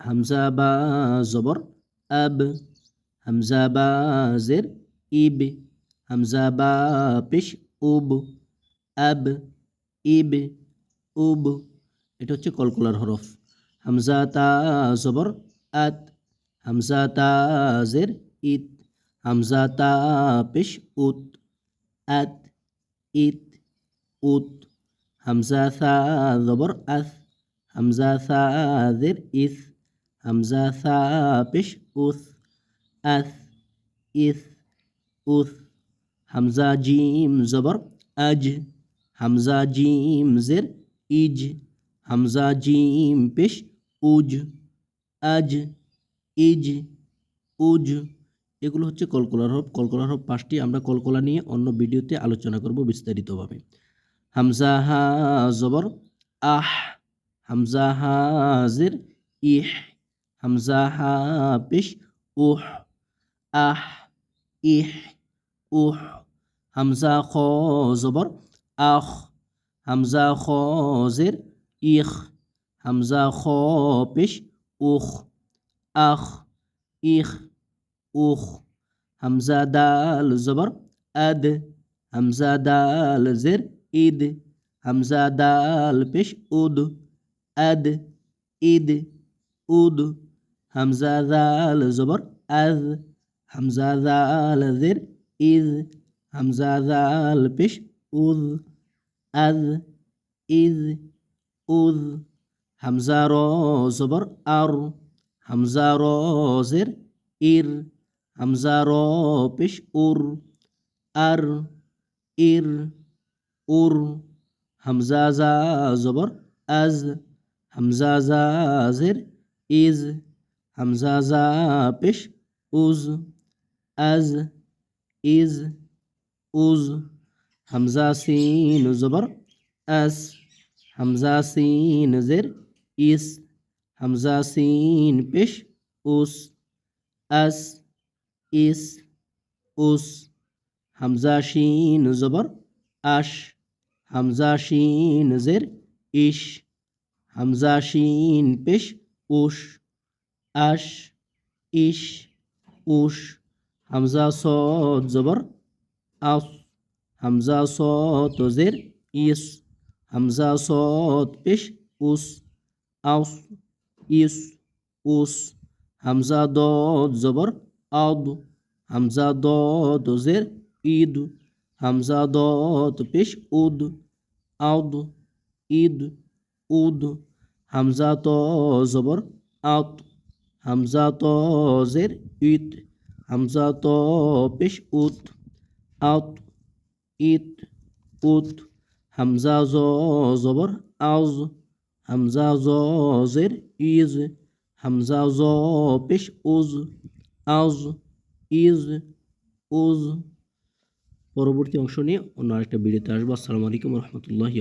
হামজা বা জবর, আব। হামজা বা জের, ইব। হামজা বা পেশ, উব। আব, ইব, উব। এটা হচ্ছে কলকলার হরফ। হামজা, তা, জবর, আত। হামজা, তা, জের, ইত। হামজা, তা, পেশ, উত। আত, ইত, উত। হামজা সা জবর আস হামজা সা জের ইস হামজা সা পেশ উস, আস, ইস, উস, হামজা জিম, জবর, আজ, হামজা জিম, জের, ইজ, হামজা জিম, পেশ, উজ, আজ, ইজ, উজ, এগুলো হচ্ছে কলকলার হরফ। কলকলার হরফ পাঁচটি আমরা কলকলা নিয়ে অন্য ভিডিওতে আলোচনা করব বিস্তারিতভাবে। হামজা হা, জবর, আহ, হামজা হাজির ইহ হামজা হা পেশ উহ আহ ইহ উহ হামজা খ জবর আখ হামজা খ জের ইখ হামজা খ পেশ উখ আখ ইখ উখ হামজা দাল জবর আদ হামজা দাল জের ঈদ হামজা দাল পেশ উদ আদ ঈদ উদ হামজা দাল জবর আজ হামজা দাল জের ইজ হামজা দাল পেশ উজ আজ ইজ উজ হামজা র জবর আর হামজা র জের ইর হামজা র পেশ উর আর ইর উর হামজা জা জবর আজ হামজা জা জের ইজ হামজা জা পেশ উজ, আজ, ইজ, উজ, হামজা সিন, জবর, আস, হামজা সিন, জের, ইস, হামজা সিন, পেশ উস, আস, ইস, উস, হামজা শিন জবর আশ হামজা শিন জের ইশ হামজা শিন পেশ উশ আশ, ইশ, উশ, হামজা সদ জবর আস হামজা সদ জের ইস, হামজা সদ পেশ, উস আউস ইস, উস, হামজা দদ জবর, আদ, হামজা জের ঈদ, হামজা দদ পেশ, উদ, আদ, ঈদ, উদ, হামজা, ত, জবর হামজা ত জের ইত হামজা ত পেশ উত আত ইত উত হামজা জ জবর আজ হামজা জ জের ইজ হামজা জ পেশ উজ আজ ইজ উজ পরবর্তী অংশ নিয়ে অন্য আরেকটা ভিডিওতে আসব। আসসালামু আলাইকুম রহমতুল্লাহি